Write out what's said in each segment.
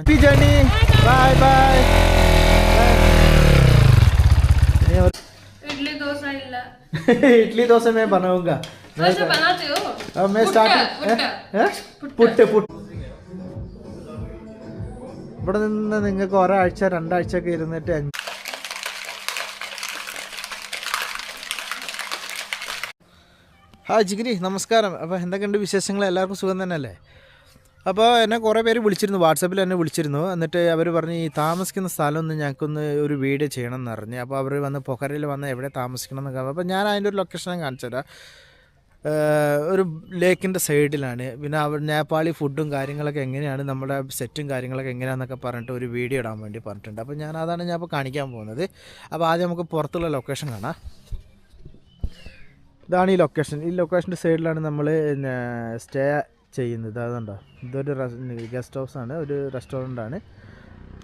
Happy journey. Bye bye. Idli dosa idli dosa मैं बनाऊंगा मैं बनाते हो अब मैं स्टार्ट പുട്ട് പുട്ട്. ഇവിടെ നിന്ന് നിങ്ങൾക്ക് ഒരാഴ്ച രണ്ടാഴ്ച ഒക്കെ ഇരുന്നിട്ട് ഹാ ജിഗിരി നമസ്കാരം. അപ്പോൾ എന്തൊക്കെയുണ്ട് വിശേഷങ്ങൾ എല്ലാവർക്കും സുഖം തന്നെയല്ലേ? അപ്പോൾ എന്നെ കുറേ പേര് വിളിച്ചിരുന്നു. വാട്സപ്പിൽ എന്നെ വിളിച്ചിരുന്നു. എന്നിട്ട് അവർ പറഞ്ഞ് ഈ താമസിക്കുന്ന സ്ഥലമൊന്ന് ഞങ്ങൾക്കൊന്ന് ഒരു വീഡിയോ ചെയ്യണം എന്ന് പറഞ്ഞ്. അപ്പോൾ അവർ വന്ന് പൊഖരയിൽ വന്ന് എവിടെ താമസിക്കണം എന്നൊക്കെ അപ്പോൾ ഞാൻ അതിന്റെ ഒരു ലൊക്കേഷൻ കാണിച്ചു തരാം. ഒരു ലേക്കിന്റെ സൈഡിലാണ്. പിന്നെ അവർ നേപ്പാളി ഫുഡും കാര്യങ്ങളൊക്കെ എങ്ങനെയാണ് നമ്മുടെ സെറ്റും കാര്യങ്ങളൊക്കെ എങ്ങനെയാണെന്നൊക്കെ പറഞ്ഞിട്ട് ഒരു വീഡിയോ ഇടാൻ വേണ്ടി പറഞ്ഞിട്ടുണ്ട്. അപ്പോൾ ഞാൻ അതാണ് ഞാൻ ഇപ്പോൾ കാണിക്കാൻ പോകുന്നത്. അപ്പോൾ ആദ്യം നമുക്ക് പുറത്തുള്ള ലൊക്കേഷൻ കാണാം. ഇതാണ് ഈ ലൊക്കേഷൻ ഈ ലൊക്കേഷന്റെ സൈഡിലാണ് നമ്മൾ സ്റ്റേ ചെയ്യുന്നത്. അതുണ്ടോ ഇതൊരു ഗസ്റ്റ് ഹൗസ് ആണ്. ഒരു റെസ്റ്റോറന്റ് ആണ്.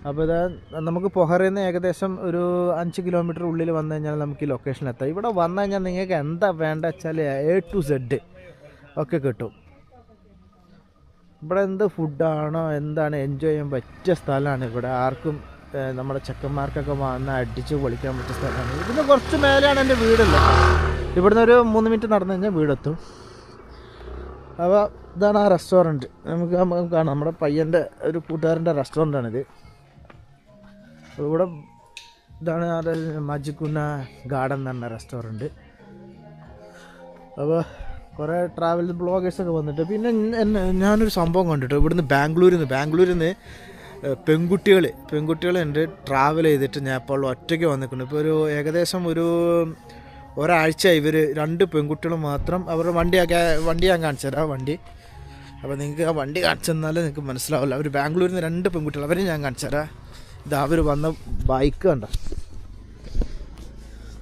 അപ്പോൾ ഇത് നമുക്ക് പൊഹറയിൽ ഏകദേശം ഒരു അഞ്ച് കിലോമീറ്റർ ഉള്ളിൽ വന്നു കഴിഞ്ഞാൽ നമുക്ക് ഈ ലൊക്കേഷനിൽ എത്താം. ഇവിടെ വന്നു കഴിഞ്ഞാൽ നിങ്ങൾക്ക് എന്താ വേണ്ട വെച്ചാൽ എ ടു സെഡ് ഒക്കെ കിട്ടും. ഇവിടെ എന്ത് ഫുഡാണോ എന്താണ് എൻജോയ് ചെയ്യാൻ പറ്റിയ സ്ഥലമാണ് ഇവിടെ. ആർക്കും നമ്മുടെ ചെക്കന്മാർക്കൊക്കെ വന്ന് അടിച്ച് പൊളിക്കാൻ പറ്റിയ സ്ഥലമാണ്. ഇതിന് കുറച്ച് മേലെയാണ് എന്റെ വീടുള്ളത്. ഇവിടുന്ന് ഒരു മൂന്ന് മിനിറ്റ് നടന്നു കഴിഞ്ഞാൽ വീടെത്തും. അപ്പോൾ ഇതാണ് ആ റെസ്റ്റോറന്റ് നമുക്ക് കാണാം. നമ്മുടെ പയ്യന്റെ ഒരു കൂട്ടുകാരന്റെ റെസ്റ്റോറന്റാണിത് ഇവിടെ ഇതാണ് മജിക്കുന്ന ഗാർഡൻ എന്ന് പറഞ്ഞ റെസ്റ്റോറന്റ് അപ്പോൾ കുറേ ട്രാവൽ ബ്ലോഗേഴ്സൊക്കെ വന്നിട്ട് പിന്നെ എന്നെ ഞാനൊരു സംഭവം കണ്ടിട്ടു. ഇവിടുന്ന് ബാംഗ്ലൂരിൽ നിന്ന് ബാംഗ്ലൂരിൽ നിന്ന് പെൺകുട്ടികൾ പെൺകുട്ടികൾ എന്റെ ട്രാവൽ ചെയ്തിട്ട് നേപ്പാളിൽ ഒറ്റയ്ക്ക് വന്നിട്ടുണ്ട്. ഇപ്പോൾ ഒരു ഏകദേശം ഒരു ഒരാഴ്ച ഇവർ രണ്ട് പെൺകുട്ടികൾ മാത്രം അവരുടെ വണ്ടിയൊക്കെ വണ്ടി ഞാൻ കാണിച്ചു തരാം വണ്ടി. അപ്പോൾ നിങ്ങൾക്ക് ആ വണ്ടി കാണിച്ചു തന്നാലേ നിങ്ങൾക്ക് മനസ്സിലാവില്ല അവർ ബാംഗ്ലൂരിൽ നിന്ന് രണ്ട് പെൺകുട്ടികൾ അവരെ ഞാൻ കാണിച്ചു തരാം. ഇത് അവർ വന്ന ബൈക്ക് കണ്ട?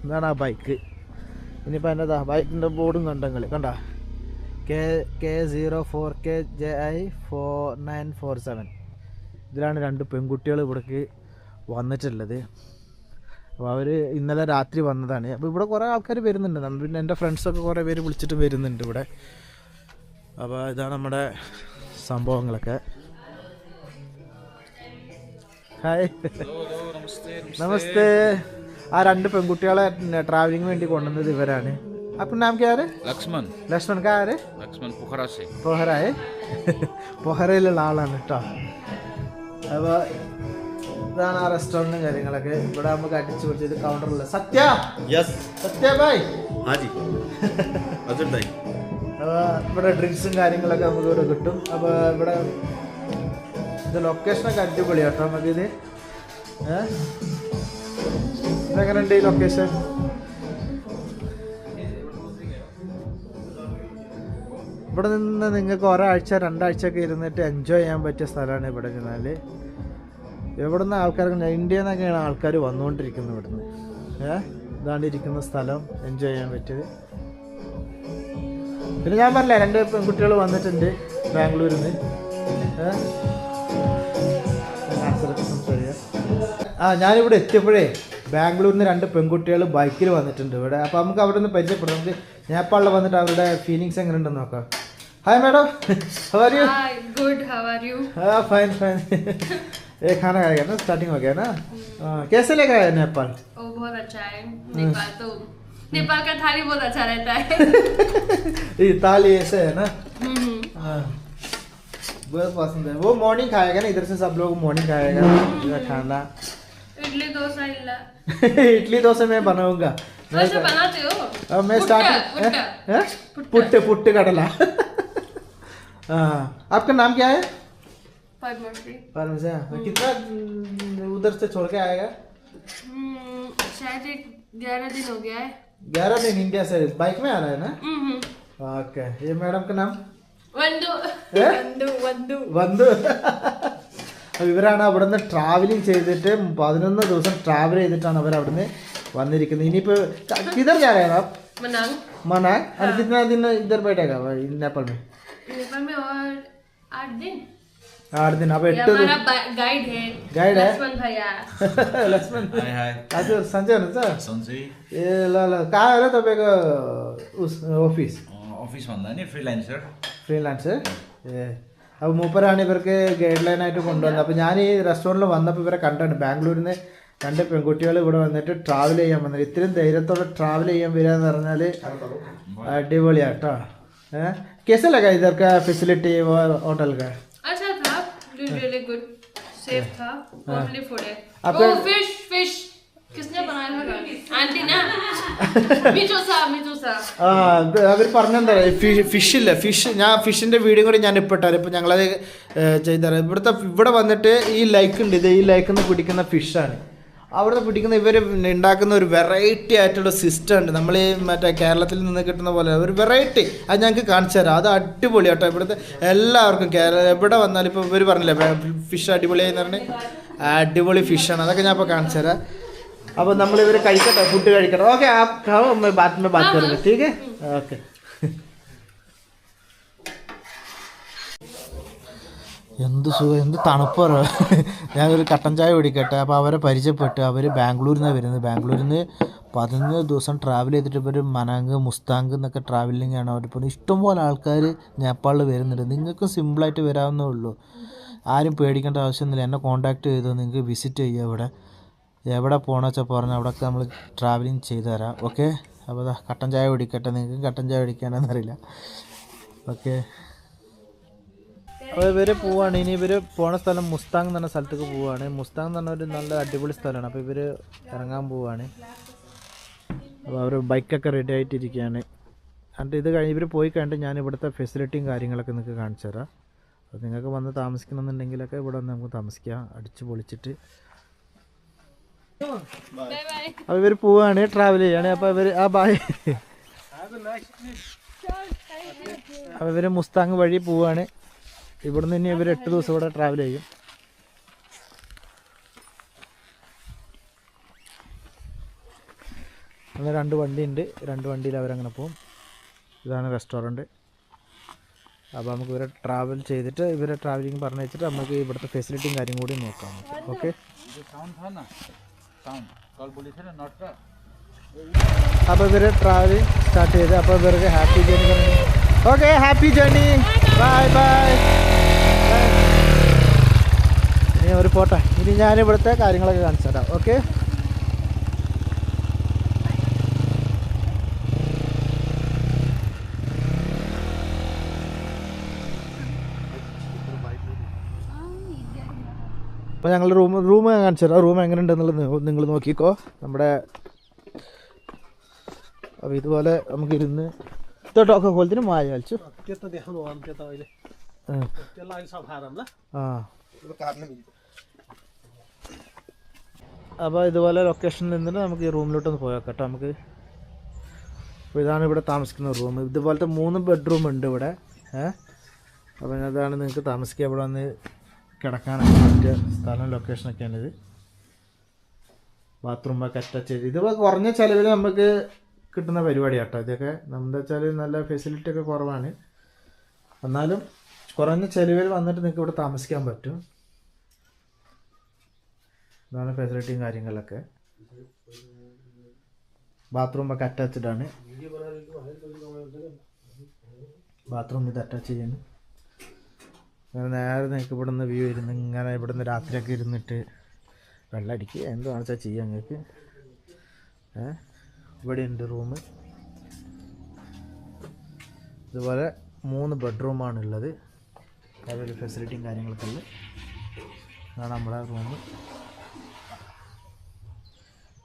എന്താണ് ആ ബൈക്ക് ഇനിയിപ്പോൾ അതിന്റെ ബൈക്കിന്റെ ബോർഡും കണ്ടെങ്കിൽ കണ്ട K K zero four K J I four nine four seven ഇതിലാണ് രണ്ട് പെൺകുട്ടികൾ ഇവിടേക്ക് വന്നിട്ടുള്ളത്. അപ്പോൾ അവർ ഇന്നലെ രാത്രി വന്നതാണ്. അപ്പോൾ ഇവിടെ കുറേ ആൾക്കാർ വരുന്നുണ്ട്. പിന്നെ എന്റെ ഫ്രണ്ട്സൊക്കെ കുറേ പേര് വിളിച്ചിട്ട് വരുന്നുണ്ട് ഇവിടെ. അപ്പോൾ ഇതാണ് നമ്മുടെ സംഭവങ്ങളൊക്കെ. ഹായ്. നമസ്തേ. ആ രണ്ട് പെൺകുട്ടികളെ ട്രാവലിംഗ് വേണ്ടി കൊണ്ടുവന്നത് ഇവരാണ്. അപ്പം നാം ക്യാ ലക്ഷ്മൺ. ലക്ഷ്മൺക്ക് ആര്? ലക്ഷ്മൺ പൊഹറായ. പൊഹറയിലുള്ള ആളാണ് കേട്ടോ അപ്പോൾ ഇതാണ് ആ റെസ്റ്റോറന്റും കാര്യങ്ങളൊക്കെ. ഇവിടെ നമുക്ക് അടിച്ചു പിടിച്ചത് കൗണ്ടറിൽ സത്യ? Yes Sathya bye Haji. അജുൽ അപ്പോൾ ഇവിടെ ഡ്രിങ്ക്സും കാര്യങ്ങളൊക്കെ നമുക്ക് ഇവിടെ കിട്ടും. അപ്പോൾ ഇവിടെ ഇത് ലൊക്കേഷനൊക്കെ അടിപൊളി കേട്ടോ നമുക്കിത് ഇതെങ്ങനെയുണ്ട് ഈ ലൊക്കേഷൻ ഇവിടെ നിന്ന് നിങ്ങൾക്ക് ഒരാഴ്ച രണ്ടാഴ്ച ഒക്കെ ഇരുന്നിട്ട് എൻജോയ് ചെയ്യാൻ പറ്റിയ സ്ഥലമാണ് ഇവിടെ ചെന്നാൽ നിന്ന് ആൾക്കാർക്ക് ഇന്ത്യയിൽ നിന്നൊക്കെയാണ് ആൾക്കാർ വന്നുകൊണ്ടിരിക്കുന്നത് ഇവിടുന്ന്. ഏഹ് ഇതാണ്ടിരിക്കുന്ന സ്ഥലം എൻജോയ് ചെയ്യാൻ പറ്റിയത്. പിന്നെ ഞാൻ പറഞ്ഞില്ല രണ്ട് പെൺകുട്ടികൾ വന്നിട്ടുണ്ട് ബാംഗ്ലൂരിൽ നിന്ന് ഏഹ് സംസാരിക്കാം ആ ഞാനിവിടെ എത്തിയപ്പോഴേ ബാംഗ്ലൂരിൽ നിന്ന് രണ്ട് പെൺകുട്ടികൾ ബൈക്കിൽ വന്നിട്ടുണ്ട് ഇവിടെ അപ്പോൾ നമുക്ക് അവിടെ നിന്ന് പരിചയപ്പെടാം നമുക്ക് നേപ്പാളിൽ വന്നിട്ട് അവരുടെ ഫീലിങ്സ് എങ്ങനെ ഉണ്ടെന്ന് നോക്കാം hi madam how are you Hi, good. How are you? हाँ फाइन फाइन ये खाना खाएगा ना स्टार्टिंग हो गया ना हाँ, कैसे लगा है नेपाल Oh, बहुत अच्छा है नेपाल तो नेपाल का थाली बहुत अच्छा रहता है। ये थाली ऐसे है ना? हम्म। हाँ। बहुत पसंद है। वो मॉर्निंग खाएगा ना इधर से सब लोग मॉर्निंग खाएगा। हम्म। खाना। इडली डोसा इल्ला। इडली डोसा मैं बनाऊँगा। अच्छा बनाते हो? अब मैं स्टार्ट पुट्टे पुट्टे कटला। हाँ। आपका नाम क्या है? हाँ। हम्म। कितना उधर से छोड़ के आएगा? शायद एक ग्यारह दिन हो गया है। ग्यारह दिन इंडिया से बाइक में आ रहा है ना ओके ये मैडम का नाम വന്തു ഇവരാണ് അവിടുന്ന് ട്രാവലിംഗ് ചെയ്തിട്ട് പതിനൊന്ന് ദിവസം ട്രാവൽ ചെയ്തിട്ടാണ് അവർ അവിടുന്ന് വന്നിരിക്കുന്നത്. ഇനിയിപ്പോ ഇതർ ജാഗ മനാങ് ഇതർ പോയിട്ടേക്കാം? इधर आठ दिन अब ये एट्टो हमारा गाइड है गाइड है? लक्ष्मण भैया लक्ष्मण हाय हाय हजुर सन्चै हुनुहुन्छ सन्चै ए ल ल कहाँ हो र तपाईँको उस अफिस अफिस भन्दा नि फ्रिलान्सर फ्रिलान्सर ए അപ്പോൾ മൂപ്പരാണ് ഇവർക്ക് ഗൈഡ് ലൈനായിട്ട് കൊണ്ടുവന്നത് അപ്പോൾ ഞാൻ ഈ റെസ്റ്റോറൻറ്റിൽ വന്നപ്പോൾ ഇവരെ കണ്ടാണ് ബാംഗ്ലൂരിൽ നിന്ന് രണ്ട് പെൺകുട്ടികൾ ഇവിടെ വന്നിട്ട് ട്രാവൽ ചെയ്യാൻ വന്നത് ഇത്രയും ധൈര്യത്തോടെ ട്രാവൽ ചെയ്യാൻ വരിക എന്ന് പറഞ്ഞാൽ അടിപൊളിയാണ് കേട്ടോ ഏഹ് कैसा लगा इधर का फैसिलिटी और होटल का अच्छा था रियली गुड सेफ था फैमिली फूड है आपका- ओ फिश फिश किसने बनाया था आंटी ना मिचो सा मिचो सा ആ ഇത് അവർ പറഞ്ഞെന്താ ഫിഷ് ഇല്ല ഫിഷ് ഞാൻ ഫിഷിൻ്റെ വീഡിയോ കൂടി ഞാൻ ഇപ്പോൾ ഇട്ടാൽ ഇപ്പോൾ ഞങ്ങളത് ചെയ്താൽ ഇവിടുത്തെ ഇവിടെ വന്നിട്ട് ഈ ലൈക്ക് ഉണ്ട് ഇത് ഈ ലൈക്കിൽ നിന്ന് പിടിക്കുന്ന ഫിഷാണ് അവിടുന്ന് പിടിക്കുന്ന ഇവർ ഉണ്ടാക്കുന്ന ഒരു വെറൈറ്റി ആയിട്ടുള്ള സിസ്റ്റം ഉണ്ട്. നമ്മൾ ഈ മറ്റേ കേരളത്തിൽ നിന്ന് കിട്ടുന്ന പോലെ ഒരു വെറൈറ്റി അത് ഞങ്ങൾക്ക് കാണിച്ചു തരാം. അത് അടിപൊളി കേട്ടോ. ഇവിടുത്തെ എല്ലാവർക്കും കേരള എവിടെ വന്നാലും ഇപ്പോൾ ഇവർ പറഞ്ഞില്ലേ ഫിഷ് അടിപൊളിയായി പറഞ്ഞ്? അടിപൊളി ഫിഷാണ് അതൊക്കെ ഞാൻ ഇപ്പോൾ കാണിച്ചു തരാം. അപ്പോൾ നമ്മൾ ഇവർ കഴിക്കട്ടെ? ഫുഡ് കഴിക്കട്ടെ. ഓക്കെ ആ ബാത്റൂമിൽ ബാത്ത് കറില്ല ഓക്കെ എന്ത് സുഖം എന്ത് തണുപ്പറ ഞാനൊരു കട്ടൻ ചായ കുടിക്കട്ടെ. അപ്പോൾ അവരെ പരിചയപ്പെട്ട്. അവർ ബാംഗ്ലൂരിൽ നിന്നാണ് വരുന്നത്. ബാംഗ്ലൂരിൽ നിന്ന് പതിനൊന്ന് ദിവസം ട്രാവൽ ചെയ്തിട്ട് ഇപ്പോൾ ഒരു മനാങ് മുസ്താങ് എന്നൊക്കെ ട്രാവലിംഗ് ആണ്. പോകുന്നത് ഇഷ്ടംപോലെ ആൾക്കാർ നേപ്പാളിൽ വരുന്നുണ്ട്. നിങ്ങൾക്കും സിമ്പിളായിട്ട് വരാവുന്നേ ഉള്ളൂ. ആരും പേടിക്കേണ്ട ആവശ്യമൊന്നുമില്ല. എന്നെ കോൺടാക്ട് ചെയ്തോ നിങ്ങൾക്ക് വിസിറ്റ് ചെയ്യുക ഇവിടെ എവിടെ പോകണമെന്ന് വെച്ചാൽ പറഞ്ഞാൽ അവിടെയൊക്കെ നമ്മൾ ട്രാവലിംഗ് ചെയ്തു തരാം. ഓക്കെ അപ്പോൾ കട്ടൻ ചായ കുടിക്കട്ടെ. നിങ്ങൾക്ക് കട്ടൻ ചായ കുടിക്കാനെന്നറിയില്ല ഓക്കെ ഇവർ പോവാണ്. ഇനി ഇവർ പോണ സ്ഥലം മുസ്താങ് എന്ന് പറഞ്ഞ സ്ഥലത്തേക്ക് പോവാണ്. മുസ്താങ് എന്ന് പറഞ്ഞ ഒരു നല്ല അടിപൊളി സ്ഥലമാണ്. അപ്പോൾ ഇവർ ഇറങ്ങാൻ പോവാണ്. അപ്പോൾ അവർ ബൈക്കൊക്കെ റെഡി ആയിട്ടിരിക്കുകയാണ് എന്നിട്ട് ഇത് കഴിഞ്ഞ് ഇവർ പോയി കഴിഞ്ഞിട്ട് ഞാൻ ഇവിടുത്തെ ഫെസിലിറ്റിയും കാര്യങ്ങളൊക്കെ നിങ്ങൾക്ക് കാണിച്ചു തരാം. അപ്പോൾ നിങ്ങൾക്ക് വന്ന് താമസിക്കണമെന്നുണ്ടെങ്കിലൊക്കെ ഇവിടെ വന്ന് നമുക്ക് താമസിക്കാം. അടിച്ച് പൊളിച്ചിട്ട്. അപ്പോൾ ഇവർ പോവാണ്. ട്രാവൽ ചെയ്യാണ്. അപ്പോൾ ഇവർ ആ ബായ് അപ്പോൾ ഇവർ മുസ്താങ് വഴി പോവാണ്. ഇവിടുന്ന് ഇനി ഇവർ എട്ട് ദിവസം ഇവിടെ ട്രാവൽ ചെയ്യും. അങ്ങനെ രണ്ട് വണ്ടിയുണ്ട്. രണ്ട് വണ്ടിയിൽ അവരങ്ങനെ പോകും ഇതാണ് റെസ്റ്റോറന്റ് അപ്പോൾ നമുക്ക് ഇവരെ ട്രാവൽ ചെയ്തിട്ട് ഇവരെ ട്രാവലിംഗ് പറഞ്ഞു വെച്ചിട്ട് നമുക്ക് ഇവിടുത്തെ ഫെസിലിറ്റിയും കാര്യം കൂടി നോക്കാം. ഓക്കെ അപ്പോൾ ഇവർ ട്രാവലിംഗ് സ്റ്റാർട്ട് ചെയ്ത് അപ്പോൾ ഇവർക്ക് happy journey okay happy journey bye bye ഒരു പോട്ടെ ഇനി ഞാൻ ഇവിടുത്തെ കാര്യങ്ങളൊക്കെ കാണിച്ചു തരാം. ഓക്കെ അപ്പോൾ ഞങ്ങൾ റൂം റൂം കാണിച്ചു തരാം. റൂം എങ്ങനെ ഉണ്ടെന്നുള്ളത് നിങ്ങൾ നോക്കിക്കോ. നമ്മുടെ അപ്പോൾ ഇതുപോലെ നമുക്ക് ഇരുന്ന് ഇത്തോട്ടൊക്കെ പോലത്തിന് മായ കളിച്ചു. ആ. അപ്പോൾ ഇതുപോലെ ലൊക്കേഷനിൽ നിന്നിട്ട് നമുക്ക് ഈ റൂമിലോട്ടൊന്ന് പോയേക്കാം കേട്ടോ. നമുക്ക് അപ്പോൾ ഇതാണ് ഇവിടെ താമസിക്കുന്ന റൂം ഇതുപോലത്തെ മൂന്ന് ബെഡ്റൂം ഉണ്ട് ഇവിടെ. ഏഹ് അപ്പം അതാണ് നിങ്ങൾക്ക് താമസിക്കുക ഇവിടെ വന്ന് കിടക്കാനൊക്കെ പറ്റിയ സ്ഥലം ലൊക്കേഷനൊക്കെയാണിത് ബാത്റൂമൊക്കെ അറ്റാച്ച് ചെയ്ത്. ഇത് കുറഞ്ഞ ചിലവിൽ നമുക്ക് കിട്ടുന്ന പരിപാടി കേട്ടോ. ഇതൊക്കെ എന്താ വെച്ചാൽ നല്ല ഫെസിലിറ്റി ഒക്കെ കുറവാണ്. എന്നാലും കുറഞ്ഞ ചിലവിൽ വന്നിട്ട് നിങ്ങൾക്ക് ഇവിടെ താമസിക്കാൻ പറ്റും. ഇതാണ് ഫെസിലിറ്റിയും കാര്യങ്ങളൊക്കെ. ബാത്റൂം ഒക്കെ അറ്റാച്ച്ഡ് ആണ്. ബാത്റൂം ഇത് അറ്റാച്ച് ചെയ്യുന്നു. അങ്ങനെ നേരെ നിങ്ങൾക്ക് ഇവിടെ നിന്ന് വ്യൂ ഇരുന്ന് ഇങ്ങനെ ഇവിടെ നിന്ന് രാത്രിയൊക്കെ ഇരുന്നിട്ട് വെള്ളം അടിക്കുക എന്താണെന്ന് വെച്ചാൽ ചെയ്യാം നിങ്ങൾക്ക് ഇവിടെ ഉണ്ട് റൂം ഇതുപോലെ മൂന്ന് ബെഡ്റൂമാണുള്ളത് അതിൽ ഫെസിലിറ്റിയും കാര്യങ്ങളൊക്കെ ഉള്ളത്. അതാണ് നമ്മുടെ റൂം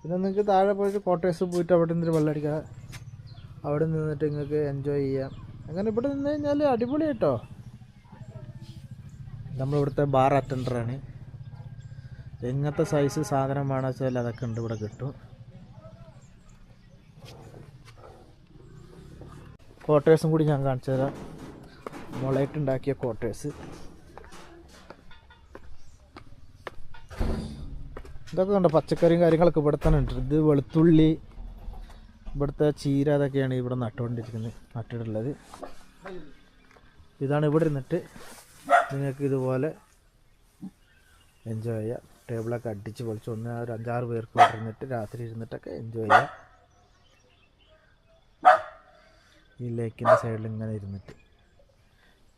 പിന്നെ നിങ്ങൾക്ക് താഴെ പോയിട്ട് ക്വാർട്ടേഴ്സ് പോയിട്ട് അവിടെ നിന്നിട്ട് വെള്ളം അടിക്കുക അവിടെ നിന്നിട്ട് നിങ്ങൾക്ക് എൻജോയ് ചെയ്യാം. അങ്ങനെ ഇവിടെ നിന്ന് കഴിഞ്ഞാൽ അടിപൊളി കേട്ടോ. നമ്മളിവിടുത്തെ ബാർ അറ്റൻഡറാണ് എങ്ങനത്തെ സൈസ് സാധനം വേണമെന്ന് വെച്ചാൽ അതൊക്കെ ഉണ്ട് ഇവിടെ കിട്ടും. ക്വാർട്ടേഴ്സും കൂടി ഞാൻ കാണിച്ചു തരാം മുളയിട്ടുണ്ടാക്കിയ ക്വാർട്ടേഴ്സ് ഇതൊക്കെ കണ്ടോ? പച്ചക്കറിയും കാര്യങ്ങളൊക്കെ ഇവിടെ തന്നെ ഉണ്ട്. ഇത് വെളുത്തുള്ളി ഇവിടുത്തെ ചീര അതൊക്കെയാണ് ഇവിടെ നട്ടുകൊണ്ടിരിക്കുന്നത് നട്ടിട്ടുള്ളത്. ഇതാണ് ഇവിടെ ഇരുന്നിട്ട് നിങ്ങൾക്ക് ഇതുപോലെ എൻജോയ് ചെയ്യാം. ടേബിളൊക്കെ അടിച്ച് പൊളിച്ച് ഒന്ന് ഒരു അഞ്ചാറ് പേർക്ക് ഇരുന്നിട്ട് രാത്രി ഇരുന്നിട്ടൊക്കെ എൻജോയ് ചെയ്യാം. ഈ ലേക്കിന്റെ സൈഡിൽ ഇങ്ങനെ ഇരുന്നിട്ട്.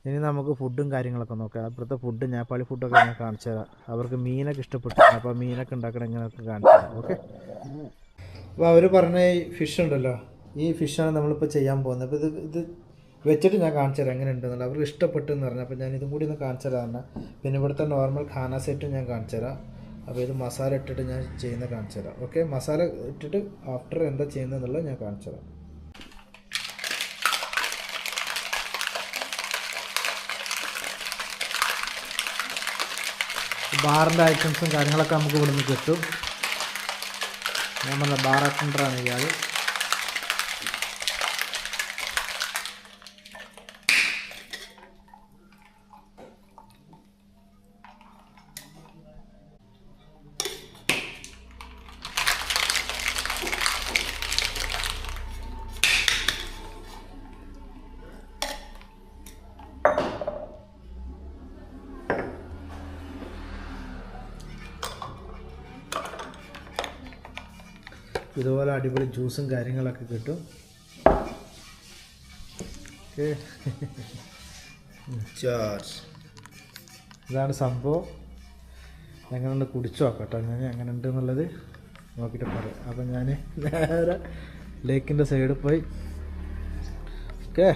ഇനി നമുക്ക് ഫുഡും കാര്യങ്ങളൊക്കെ നോക്കാം. അപ്പുറത്തെ ഫുഡ് നേപ്പാളി ഫുഡൊക്കെ ഞാൻ കാണിച്ചു തരാം. അവർക്ക് മീനൊക്കെ ഇഷ്ടപ്പെട്ടു. അപ്പോൾ മീനൊക്കെ ഉണ്ടാക്കണം എങ്ങനെയൊക്കെ കാണിച്ചു തരാം. ഓക്കെ അപ്പോൾ അവർ പറഞ്ഞ ഈ ഫിഷ് ഉണ്ടല്ലോ. ഈ ഫിഷാണ് നമ്മളിപ്പോൾ ചെയ്യാൻ പോകുന്നത്. അപ്പോൾ ഇത് ഇത് വെച്ചിട്ട് ഞാൻ കാണിച്ചു തരാം എങ്ങനെ ഉണ്ടെന്നുള്ളത് അവർക്ക് ഇഷ്ടപ്പെട്ടു എന്ന് പറഞ്ഞു അപ്പോൾ ഞാൻ ഇതും കൂടി ഒന്ന് കാണിച്ചു തരാം പിന്നെ ഇവിടുത്തെ നോർമൽ ഖാന സെറ്റും ഞാൻ കാണിച്ചു തരാം. അപ്പോൾ ഇത് മസാല ഇട്ടിട്ട് ഞാൻ ചെയ്യുന്ന കാണിച്ചു തരാം. ഓക്കെ മസാല ഇട്ടിട്ട് ആഫ്റ്റർ എന്താ ചെയ്യുന്നതെന്നുള്ളത് ഞാൻ കാണിച്ചു തരാം. ബാറിന്റെ ഐറ്റംസും കാര്യങ്ങളൊക്കെ നമുക്ക് ഇവിടെ കിട്ടും. ഞാൻ പറഞ്ഞ ബാർ അറ്റൻഡറാണ് ഇയാൾ ഇതുപോലെ അടിപൊളി ജ്യൂസും കാര്യങ്ങളൊക്കെ കിട്ടും. ഓക്കെ. ഇതാണ് സംഭവം. എങ്ങനെയുണ്ട് കുടിച്ചു നോക്കട്ടോ ഞാൻ എങ്ങനെ ഉണ്ട് എന്നുള്ളത് നോക്കിയിട്ട് പറയാം. അപ്പം ഞാൻ നേരെ ലേക്കിന്റെ സൈഡിൽ പോയി. ഓക്കെ.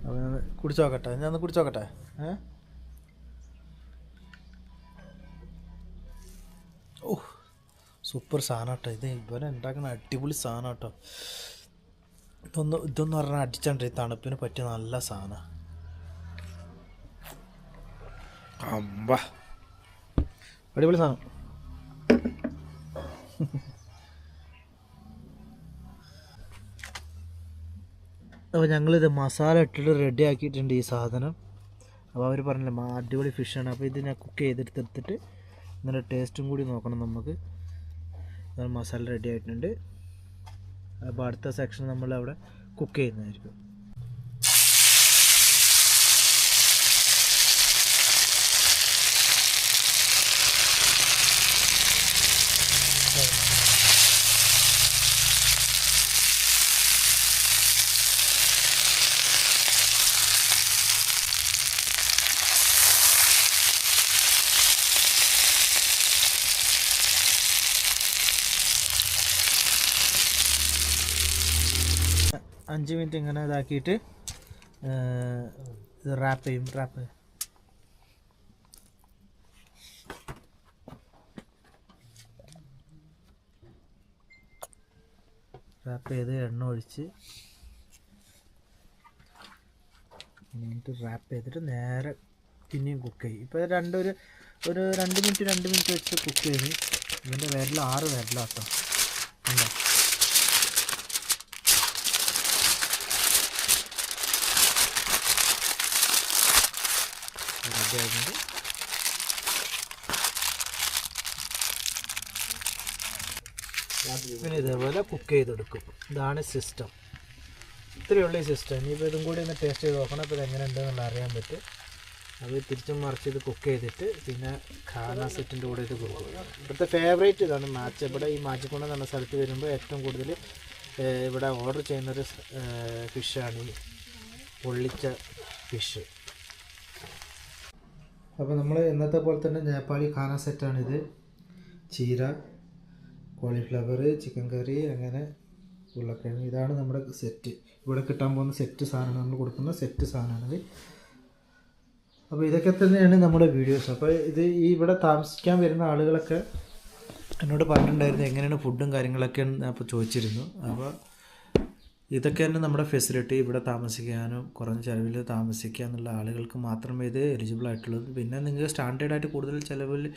അപ്പം ഞാൻ കുടിച്ചു നോക്കട്ടെ. ഞാൻ ഒന്ന് കുടിച്ചു നോക്കട്ടെ. ഏ? ഓ. സൂപ്പർ സാധനം കേട്ടോ. ഇത് ഇവനെ ഉണ്ടാക്കുന്ന അടിപൊളി സാധനം കേട്ടോ. ഇതൊന്ന് ഇതൊന്ന് പറഞ്ഞാൽ അടിച്ചാണ്ട് ഈ തണുപ്പിന് പറ്റിയ നല്ല സാധനം. അമ്പ. അടിപൊളി സാധനം. അപ്പോൾ ഞങ്ങളിത് മസാല ഇട്ടിട്ട് റെഡി ആക്കിയിട്ടുണ്ട് ഈ സാധനം. അപ്പോൾ അവർ പറഞ്ഞില്ല അടിപൊളി ഫിഷാണ് അപ്പോൾ ഇത് ഞാൻ കുക്ക് ചെയ്തെടുത്തെടുത്തിട്ട് ഇങ്ങനെ ടേസ്റ്റും കൂടി നോക്കണം നമുക്ക്. മസാല റെഡി ആയിട്ടുണ്ട്. അപ്പോൾ അടുത്ത സെക്ഷൻ നമ്മൾ അവിടെ കുക്ക് ചെയ്യുന്നതായിരിക്കും. അഞ്ച് മിനിറ്റ് ഇങ്ങനെ ഇതാക്കിയിട്ട് ഇത് റാപ്പ് ചെയ്യും റാപ്പ് റാപ്പ് ചെയ്ത് എണ്ണ ഒഴിച്ച് എന്നിട്ട് റാപ്പ് ചെയ്തിട്ട് നേരെ പിന്നെയും കുക്ക് ചെയ്യും. ഇപ്പോൾ രണ്ടൊരു ഒരു രണ്ട് മിനിറ്റ് രണ്ട് മിനിറ്റ് വെച്ച് കുക്ക് ചെയ്ത് ഇതിന്റെ വിരൽ ആറ് വിരലാട്ടോ. ഉണ്ടോ ആയിട്ടുണ്ട് പിന്നെ ഇതേപോലെ കുക്ക് ചെയ്തെടുക്കും. ഇതാണ് സിസ്റ്റം ഇത്രയുള്ള ഈ സിസ്റ്റം ഇനിയിപ്പോൾ ഇതും കൂടി ഒന്ന് ടേസ്റ്റ് ചെയ്ത് നോക്കണം. അപ്പോൾ എങ്ങനെ ഉണ്ടെന്നുള്ള അറിയാൻ പറ്റും. അത് തിരിച്ചും മറിച്ച് ഇത് കുക്ക് ചെയ്തിട്ട് പിന്നെ ഖാന സെറ്റിന്റെ കൂടെ ഇത് കൊടുക്കും ഇവിടുത്തെ ഫേവറേറ്റ് ഇതാണ് മാച്ച്. ഇവിടെ ഈ മാച്ചിക്കൊണ്ട എന്ന സ്ഥലത്ത് വരുമ്പോൾ ഏറ്റവും കൂടുതൽ ഇവിടെ ഓർഡർ ചെയ്യുന്നൊരു ഫിഷാണ് ഈ പൊള്ളിച്ച ഫിഷ് അപ്പോൾ നമ്മൾ ഇന്നത്തെ പോലെ തന്നെ നേപ്പാളി ഖാന സെറ്റാണിത് ചീര കോളിഫ്ലവർ ചിക്കൻ കറി അങ്ങനെ ഉരുളക്കിഴങ്ങ്. ഇതാണ് നമ്മുടെ സെറ്റ് ഇവിടെ കിട്ടാൻ പോകുന്ന സെറ്റ് സാധനമാണ്. നമ്മൾ കൊടുക്കുന്ന സെറ്റ് സാധനമാണിത്. അപ്പോൾ ഇതൊക്കെ തന്നെയാണ് നമ്മുടെ വീഡിയോസ് അപ്പോൾ ഇത് ഈ ഇവിടെ താമസിക്കാൻ വരുന്ന ആളുകളൊക്കെ എന്നോട് പറഞ്ഞിട്ടുണ്ടായിരുന്നു എങ്ങനെയാണ് ഫുഡും കാര്യങ്ങളൊക്കെ അപ്പോൾ ചോദിച്ചിരുന്നു. അപ്പോൾ ഇതൊക്കെയാണ് നമ്മുടെ ഫെസിലിറ്റി ഇവിടെ താമസിക്കാനും കുറഞ്ഞ ചിലവിൽ താമസിക്കുക എന്നുള്ള ആളുകൾക്ക് മാത്രമേ ഇത് എലിജിബിൾ ആയിട്ടുള്ളത് പിന്നെ നിങ്ങൾക്ക് സ്റ്റാൻഡേർഡ് ആയിട്ട് കൂടുതൽ ചിലവിൽ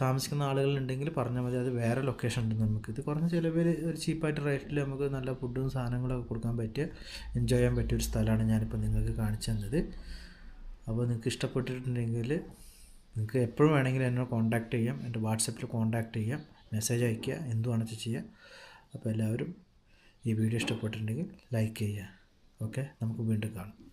താമസിക്കുന്ന ആളുകളുണ്ടെങ്കിൽ പറഞ്ഞാൽ മതി അത് വേറെ ലൊക്കേഷൻ ഉണ്ട് നമുക്ക്. ഇത് കുറഞ്ഞ ചിലവിൽ ഒരു ചീപ്പായിട്ട് റേറ്റിൽ നമുക്ക് നല്ല ഫുഡും സാധനങ്ങളൊക്കെ കൊടുക്കാൻ പറ്റിയ എൻജോയ് ചെയ്യാൻ പറ്റിയ ഒരു സ്ഥലമാണ് ഞാനിപ്പോൾ നിങ്ങൾക്ക് കാണിച്ചു തന്നത്. അപ്പോൾ നിങ്ങൾക്ക് ഇഷ്ടപ്പെട്ടിട്ടുണ്ടെങ്കിൽ നിങ്ങൾക്ക് എപ്പോഴും വേണമെങ്കിലും എന്നെ കോൺടാക്റ്റ് ചെയ്യാം. എന്റെ വാട്സപ്പിൽ കോൺടാക്റ്റ് ചെയ്യാം. മെസ്സേജ് അയയ്ക്കുക. എന്തുവാണെന്ന് വെച്ചാൽ ചെയ്യാം. അപ്പോൾ എല്ലാവരും ഈ വീഡിയോ ഇഷ്ടപ്പെട്ടിട്ടുണ്ടെങ്കിൽ ലൈക്ക് ചെയ്യുക. ഓക്കെ നമുക്ക് വീണ്ടും കാണാം.